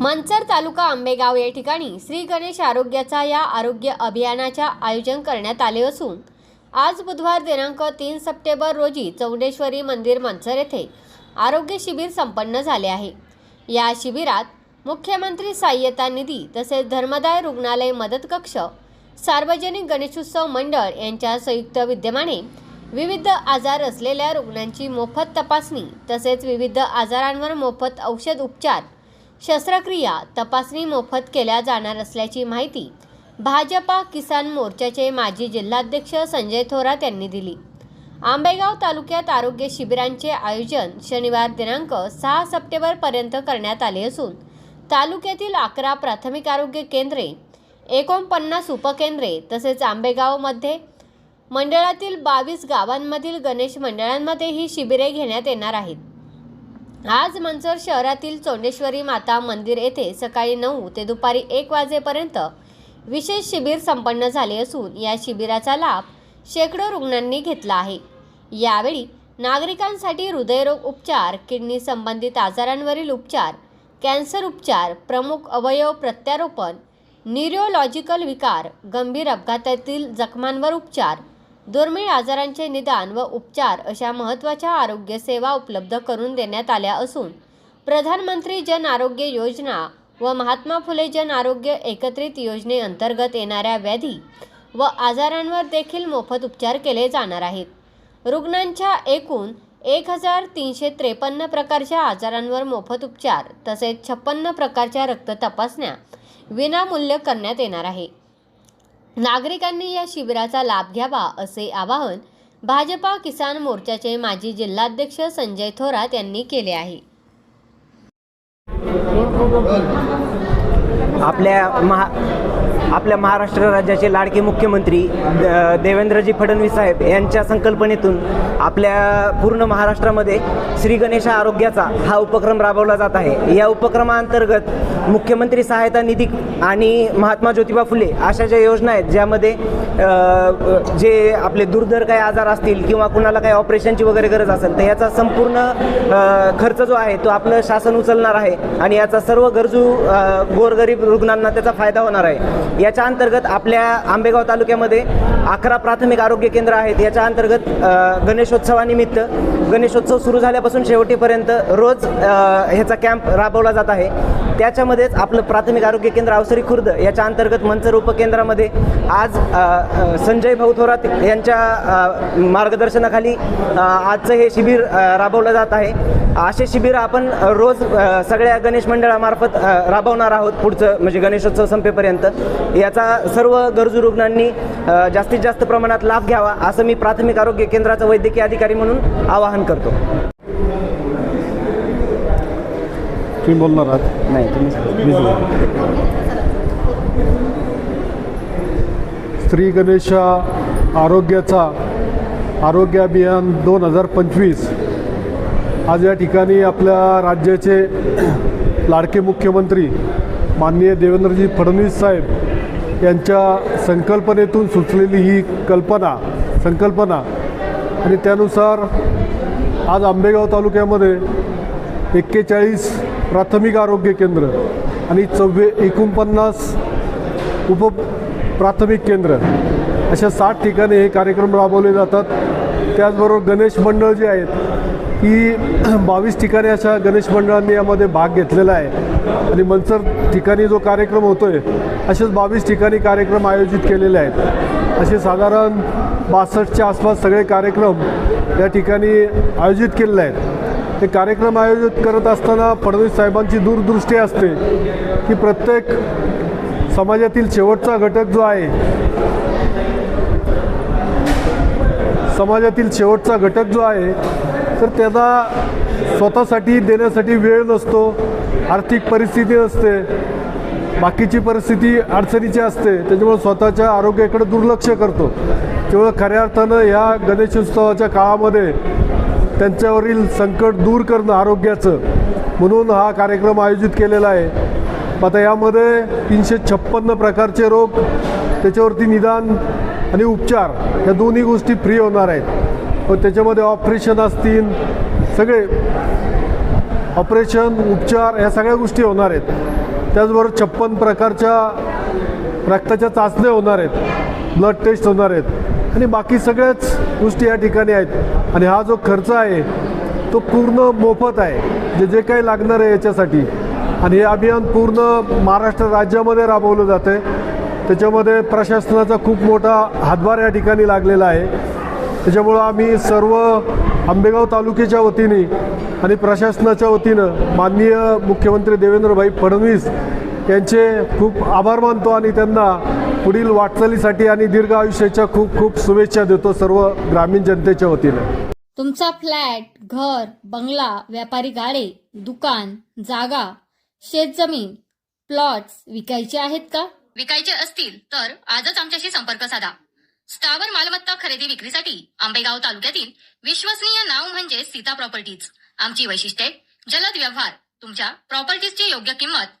मंचर तालुका आंबेगाव या ठिकाणी श्री गणेश आरोग्याचा या आरोग्य अभियानाच्या आयोजन करण्यात आले असून आज बुधवार दिनांक तीन सप्टेंबर रोजी चौंडेश्वरी मंदिर मंचर येथे आरोग्य शिबिर संपन्न झाले आहे. या शिबिरात मुख्यमंत्री सहाय्यता निधी तसेच धर्मदाय रुग्णालय मदत कक्ष सार्वजनिक गणेशोत्सव मंडळ यांच्या संयुक्त विद्यमाने विविध आजार असलेल्या रुग्णांची मोफत तपासणी तसेच विविध आजारांवर मोफत औषध उपचार शस्त्रक्रिया तपासणी मोफत केल्या जाणार असल्याची माहिती भाजपा किसान मोर्चाचे माजी जिल्हाध्यक्ष संजय थोरात यांनी दिली. आंबेगाव तालुक्यात आरोग्य शिबिरांचे आयोजन शनिवार दिनांक सहा सप्टेंबरपर्यंत करण्यात आले असून तालुक्यातील अकरा प्राथमिक आरोग्य केंद्रे एकोणपन्नास उपकेंद्रे तसेच आंबेगावमध्ये मंडळातील बावीस गावांमधील गणेश मंडळांमध्ये ही शिबिरे घेण्यात येणार आहेत. आज मंचर शहरातील चोंडेश्वरी माता मंदिर येथे सकाळी नऊ ते दुपारी एक वाजेपर्यंत विशेष शिबिर संपन्न झाले असून या शिबिराचा लाभ शेकडो रुग्णांनी घेतला आहे. यावेळी नागरिकांसाठी हृदयरोग उपचार किडनी संबंधित आजारांवरील उपचार कॅन्सर उपचार प्रमुख अवयव प्रत्यारोपण न्यूरोलॉजिकल विकार गंभीर अपघातातील जखमांवर उपचार दुर्मिळ आजारांचे निदान व उपचार अशा महत्त्वाच्या आरोग्य सेवा उपलब्ध करून देण्यात आल्या असून प्रधानमंत्री जन आरोग्य योजना व महात्मा फुले जन आरोग्य एकत्रित योजनेअंतर्गत येणाऱ्या व्याधी व आजारांवर देखील मोफत उपचार केले जाणार आहेत. रुग्णांच्या एकूण एक हजार तीनशे त्रेपन्न प्रकारच्या आजारांवर मोफत उपचार तसेच छप्पन्न प्रकारच्या रक्त तपासण्या विनामूल्य करण्यात येणार आहे. नागरिकांनी या शिबिराचा लाभ घ्यावा असे आवाहन भाजपा किसान मोर्चाचे माजी जिल्हाध्यक्ष संजय थोरात यांनी केले आहे. आपल्या महा आपल्या महाराष्ट्र राज्याचे लाडके मुख्यमंत्री द- देवेंद्रजी फडणवीस साहेब यांच्या संकल्पनेतून आपल्या पूर्ण महाराष्ट्रामध्ये श्री गणेश आरोग्याचा हा उपक्रम राबवला जात आहे. या उपक्रमाअंतर्गत मुख्यमंत्री सहायता निधी आणि महात्मा ज्योतिबा फुले अशा ज्या योजना आहेत ज्यामध्ये जे आपले दुर्धर काही आजार असतील किंवा कुणाला काही ऑपरेशनची वगैरे गरज असेल तर याचा संपूर्ण खर्च जो आहे तो आपलं शासन उचलणार आहे आणि याचा सर्व गरजू गोरगरीब रुग्णांना त्याचा फायदा होणार आहे. याच्या अंतर्गत आपल्या आंबेगाव तालुक्यामध्ये अकरा प्राथमिक आरोग्य केंद्र आहेत. याच्या अंतर्गत गणेशोत्सवानिमित्त गणेशोत्सव सुरू झाल्यापासून शेवटीपर्यंत रोज ह्याचा कॅम्प राबवला जात आहे. त्याच्यामध्येच आपलं प्राथमिक आरोग्य केंद्र अवसरी खुर्द याच्या अंतर्गत मंचर उपकेंद्रामध्ये आज संजय भाऊ थोरात यांच्या मार्गदर्शनाखाली आजचं हे शिबिर राबवलं जात आहे. असे शिबिर आपण रोज सगळ्या गणेश मंडळामार्फत राबवणार आहोत पुढचं म्हणजे गणेशोत्सव संपेपर्यंत. याचा सर्व गरजू रुग्णांनी जास्तीत जास्त प्रमाणात लाभ घ्यावा असं मी प्राथमिक आरोग्य केंद्राचा वैद्यकीय अधिकारी म्हणून आवाहन करतो. तुम्ही बोलणार आहात? नाही तुम्ही मीच बोलतो. श्री गणेशा आरोग्याचा आरोग्य अभियान दोन हजार पंचवीस. आज या ठिकाणी आपल्या राज्याचे लाडके मुख्यमंत्री माननीय देवेंद्रजी फडणवीस साहेब यांच्या संकल्पनेतून सुचलेली ही कल्पना संकल्पना. आणि त्यानुसार आज आंबेगाव तालुक्यामध्ये एक्केचाळीस प्राथमिक आरोग्य केंद्र आणि चव्वे एकोणपन्नास उप प्राथमिक केंद्र. अशा सात ठिकाणी हे कार्यक्रम राबवले जातात. त्याचबरोबर गणेश मंडळ जे आहेत की बावीस ठिकाणी अशा गणेश मंडळांनी यामध्ये भाग घेतलेला आहे. आणि मनसर ठिकाणी जो कार्यक्रम होतो आहे असेच बावीस ठिकाणी कार्यक्रम आयोजित केलेले आहेत. असे साधारण बासष्टच्या आसपास सगळे कार्यक्रम या ठिकाणी आयोजित केलेले आहेत. ते कार्यक्रम आयोजित करत असताना फडणवीस साहेबांची दूरदृष्टी असते की प्रत्येक समाजातील शेवटचा घटक जो आहे समाजातील शेवटचा घटक जो आहे तर त्याला स्वतःसाठी देण्यासाठी वेळ नसतो आर्थिक परिस्थिती नसते बाकीची परिस्थिती अडचणीची असते त्याच्यामुळे स्वतःच्या आरोग्याकडे दुर्लक्ष करतो. त्यामुळे खऱ्या अर्थानं या गणेशोत्सवाच्या काळामध्ये त्यांच्यावरील संकट दूर करणं आरोग्याचं. म्हणून हा कार्यक्रम आयोजित केलेला आहे. आता यामध्ये तीनशे छप्पन्न प्रकारचे रोग त्याच्यावरती निदान आणि उपचार या दोन्ही गोष्टी फ्री होणार आहेत. व त्याच्यामध्ये ऑपरेशन असतील सगळे ऑपरेशन उपचार ह्या सगळ्या गोष्टी होणार आहेत. त्याचबरोबर छप्पन प्रकारच्या रक्ताच्या चाचण्या होणार आहेत. ब्लड टेस्ट होणार आहेत. आणि बाकी सगळ्याच गोष्टी या ठिकाणी आहेत. आणि हा जो खर्च आहे तो पूर्ण मोफत आहे. जे जे काही लागणार आहे याच्यासाठी. आणि हे अभियान पूर्ण महाराष्ट्र राज्यामध्ये राबवलं जातं आहे. त्याच्यामध्ये प्रशासनाचा खूप मोठा हातभार या ठिकाणी लागलेला आहे. त्याच्यामुळं आम्ही सर्व आंबेगाव तालुक्याच्या वतीने आणि प्रशासनाच्या वतीनं माननीय मुख्यमंत्री देवेंद्रभाई फडणवीस यांचे खूप आभार मानतो आणि त्यांना पुढील वाटचालीसाठी आणि दीर्घ आयुष्याच्या खूप खूप शुभेच्छा देतो सर्व ग्रामीण जनतेच्या वतीनं. तुमचा फ्लॅट घर बंगला व्यापारी गाडे दुकान जागा शेतजमीन प्लॉट्स विकायचे आहेत का? विकायचे असतील तर आजच आमच्याशी संपर्क साधा. स्थावर मालमत्ता खरेदी विक्रीसाठी आंबेगाव तालुक्यातील विश्वसनीय नाव म्हणजे सीता प्रॉपर्टीज. आमची वैशिष्ट्ये जलद व्यवहार तुमच्या प्रॉपर्टीजची योग्य किंमत